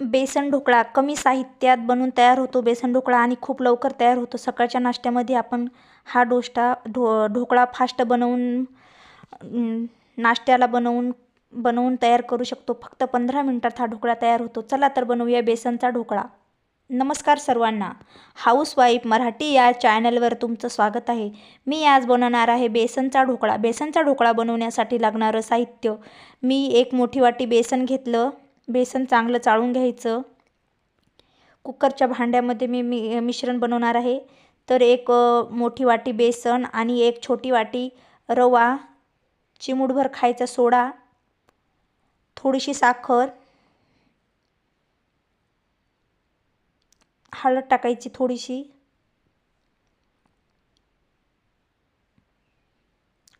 बेसन ढोकळा कमी साहित्यात बनवून तयार होतो. बेसन ढोकळा आणि खूप लवकर तयार होतो. सकाळच्या नाश्त्यामध्ये आपण हा डोष्टा ढो ढोकळा फास्ट बनवून नाश्त्याला बनवून बनवून तयार करू शकतो. फक्त पंधरा मिनटात हा ढोकळा तयार होतो. चला तर बनवूया बेसनचा ढोकळा. नमस्कार सर्वांना. हाऊसवाईफ मराठी या चॅनलवर तुमचं स्वागत आहे. मी आज बनवणार आहे बेसनचा ढोकळा. बेसनचा ढोकळा बनवण्यासाठी लागणारं साहित्य. मी एक मोठी वाटी बेसन घेतलं. बेसन चांगलं चाळून घ्यायचं. कुकरच्या भांड्यामध्ये मी मी मिश्रण बनवणार आहे. तर एक मोठी वाटी बेसन आणि एक छोटी वाटी रवा चिमूटभर खायचा सोडा थोडीशी साखर हळद टाकायची थोडीशी.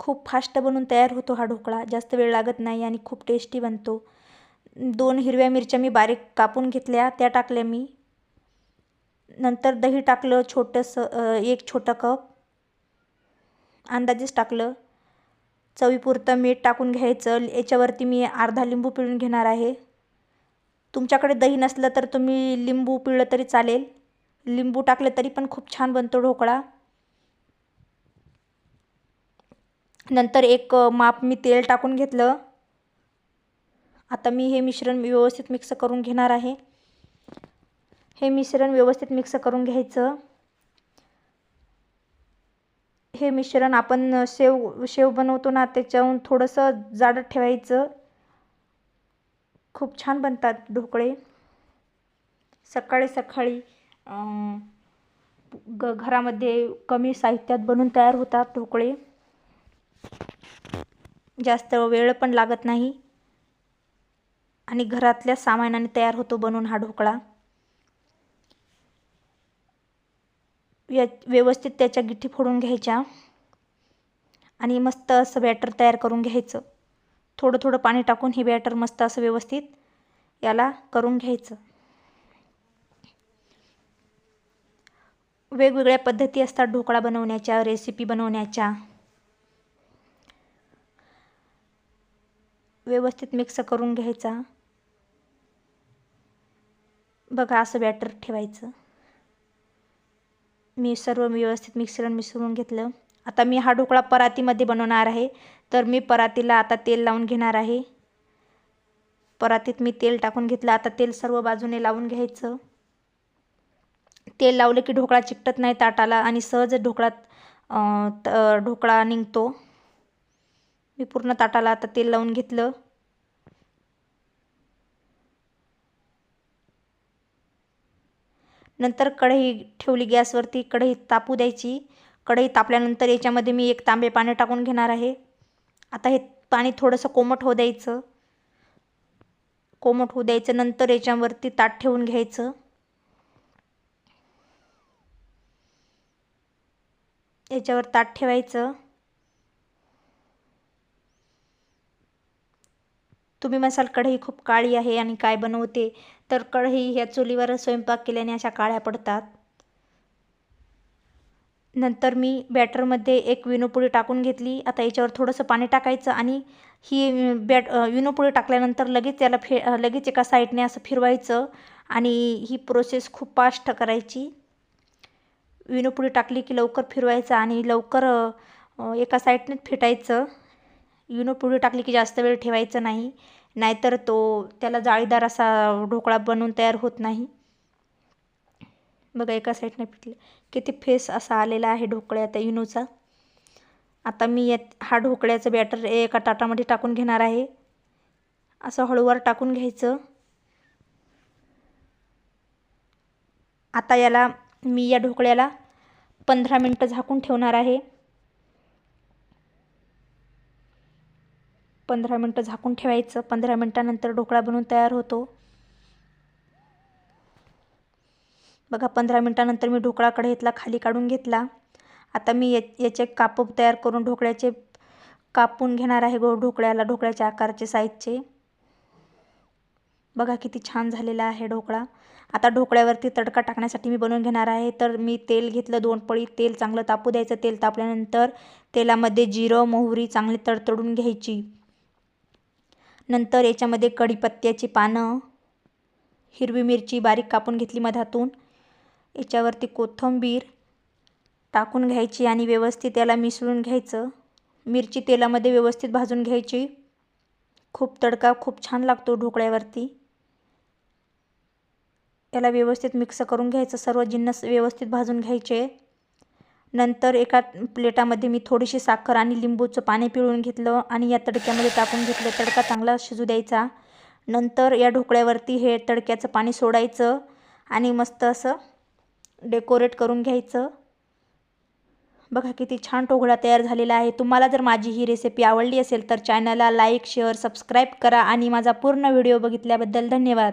खूप फास्ट बनून तयार होतो हा ढोकळा. जास्त वेळ लागत नाही आणि खूप टेस्टी बनतो. दोन हिरव्या मिरच्या मी बारीक कापून घेतल्या त्या टाकल्या मी. नंतर दही टाकलं छोटंसं एक छोटा कप. अंदाजेच टाकलं. चवीपुरतं मीठ टाकून घ्यायचं. याच्यावरती मी अर्धा लिंबू पिळून घेणार आहे. तुमच्याकडे दही नसलं तर तुम्ही लिंबू पिळलं तरी चालेल. लिंबू टाकलं तरी पण खूप छान बनतो ढोकळा. नंतर एक माप मी तेल टाकून घेतलं. आता मी हे मिश्रण व्यवस्थित मिक्स करून घेणार आहे. हे मिश्रण व्यवस्थित मिक्स करून घ्यायचं. हे मिश्रण आपण शेव शेव बनवतो ना त्याच्याहून थोडंसं जाडं ठेवायचं. खूप छान बनतात ढोकळे. सकाळी सकाळी ग घरामध्ये कमी साहित्यात बनून तयार होतात ढोकळे. जास्त वेळ पण लागत नाही. आणि घरातल्या सामानाने तयार होतो बनवून हा ढोकळा. या व्यवस्थित त्याच्या गिठी फोडून घ्यायच्या. आणि मस्त असं बॅटर तयार करून घ्यायचं. थोडं थोडं पाणी टाकून हे बॅटर मस्त असं व्यवस्थित याला करून घ्यायचं. वेगवेगळ्या पद्धती असतात ढोकळा बनवण्याच्या रेसिपी बनवण्याच्या. व्यवस्थित मिक्स करून घ्यायचा. बघा असं बॅटर ठेवायचं. मी सर्व व्यवस्थित मिक्सरवर मिसळून घेतलं. आता मी हा ढोकळा परातीमध्ये बनवणार आहे. तर मी परातीला आता तेल लावून घेणार आहे. परातीत मी तेल टाकून घेतलं. आता तेल सर्व बाजूने लावून घ्यायचं. तेल लावलं की ढोकळा चिकटत नाही ताटाला आणि सहज ढोकळात ढोकळा निघतो. मी पूर्ण ताटाला आता तेल लावून घेतलं. नंतर कढई ठेवली गॅसवरती कढई तापू द्यायची. कढई तापल्यानंतर याच्यामध्ये मी एक तांबे पाणी टाकून घेणार आहे. आता हे पाणी थोडंसं कोमट होऊ द्यायचं. कोमट होऊ द्यायचं नंतर याच्यावरती ताट ठेवून घ्यायचं. याच्यावर ताट ठेवायचं. तुम्ही मसाल कढई खूप काळी आहे आणि काय बनवते? तर कढई ह्या चुलीवर स्वयंपाक केल्याने अशा काळ्या पडतात. नंतर मी बॅटरमध्ये एक विनोपुळी टाकून घेतली. आता याच्यावर थोडंसं पाणी टाकायचं आणि ही बॅट विनोपुळी टाकल्यानंतर लगेच त्याला फे लगेच एका साईडने असं फिरवायचं आणि ही प्रोसेस खूप फास्ट करायची. विनोपुळी टाकली की लवकर फिरवायचं आणि लवकर एका साईडनेच फेटायचं. युनो पुढे टाकली की जास्त वेळ ठेवायचं नाही. नाहीतर तो त्याला जाळीदार असा ढोकळा बनवून तयार होत नाही. बघा एका साईडने फिटले किती फेस असा आलेला आहे ढोकळ्या त्या इनोचा आता मी यात हा ढोकळ्याचं बॅटर एका ताटामध्ये टाकून घेणार आहे. असं हळूवार टाकून घ्यायचं. आता याला मी या ढोकळ्याला पंधरा मिनटं झाकून ठेवणार आहे. पंधरा मिनटं झाकून ठेवायचं. पंधरा मिनटानंतर ढोकळा बनवून तयार होतो. बघा पंधरा मिनटानंतर मी ढोकळा कढईतला खाली काढून घेतला. आता मी या याचे काप तयार करून ढोकळ्याचे कापून घेणार आहे गो ढोकळ्याला ढोकळ्याच्या आकाराचे साईजचे. बघा किती छान झालेला आहे ढोकळा. आता ढोकळ्यावरती तडका टाकण्यासाठी मी बनवून घेणार आहे. तर मी तेल घेतलं दोन पळी तेल चांगलं तापू द्यायचं. तेल तापल्यानंतर तेलामध्ये जिरं मोहरी चांगली तडतडून घ्यायची. नंतर याच्यामध्ये कढीपत्त्याची पानं हिरवी मिरची बारीक कापून घेतली मधातून. याच्यावरती कोथिंबीर टाकून घ्यायची आणि व्यवस्थित याला मिसळून घ्यायचं. मिरची तेलामध्ये व्यवस्थित भाजून घ्यायची. खूप तडका खूप छान लागतो ढोकळ्यावरती. याला व्यवस्थित मिक्स करून घ्यायचं. सर्व जिन्नस व्यवस्थित भाजून घ्यायचे. नंतर एका प्लेटामध्ये मी थोडीशी साखर आणि लिंबूचं पाणी पिळून घेतलं आणि या तडक्यामध्ये टाकून घेतलं. तडका चांगला शिजू द्यायचा. नंतर या ढोकळ्यावरती हे तडक्याचं पाणी सोडायचं आणि मस्त असं डेकोरेट करून घ्यायचं. बघा किती छान ढोकळा तयार झालेला आहे. तुम्हाला जर माझी ही रेसिपी आवडली असेल तर चॅनलला लाईक शेअर सबस्क्राईब करा आणि माझा पूर्ण व्हिडिओ बघितल्याबद्दल धन्यवाद.